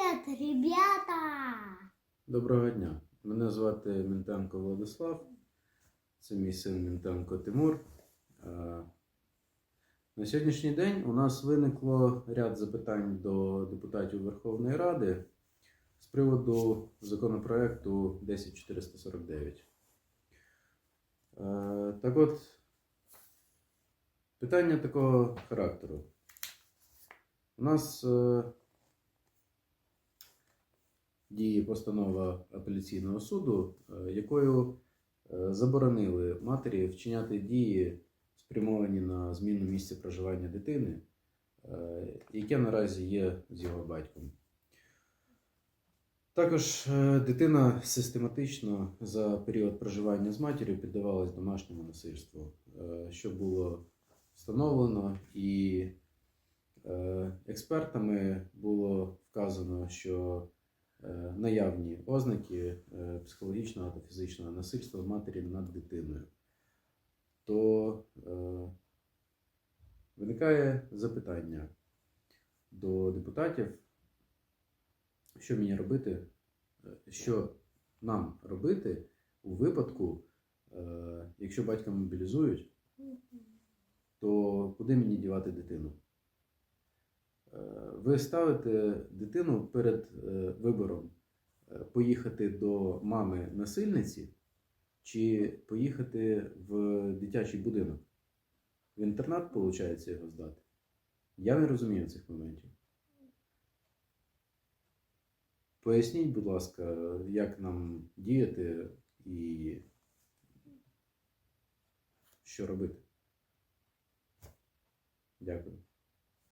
Привіт, ребята! Доброго дня. Мене звати Мінтенко Владислав. Це мій син Мінтенко Тимур. Е, На сьогоднішній день у нас виникло ряд запитань до депутатів Верховної Ради з приводу законопроекту 10449. Е, Так от, питання такого характеру. У нас е, діє постанова апеляційного суду, е, якою е, заборонили матері вчиняти дії, спрямовані на зміну місця проживання дитини, е, яке наразі є з його батьком. Також дитина систематично за період проживання з матір'ю піддавалась домашньому насильству, що було встановлено і експертами було вказано, що наявні ознаки е, психологічного та фізичного насильства матері над дитиною, то е, виникає запитання до депутатів, що мені робити, е, що нам робити у випадку, е, якщо батька мобілізують, то куди мені дівати дитину? Ви ставите дитину перед е, вибором е, поїхати до мами насильниці чи поїхати в дитячий будинок. В інтернат, виходить, його здати. Я не розумію цих моментів. Поясніть, будь ласка, як нам діяти і що робити. Дякую.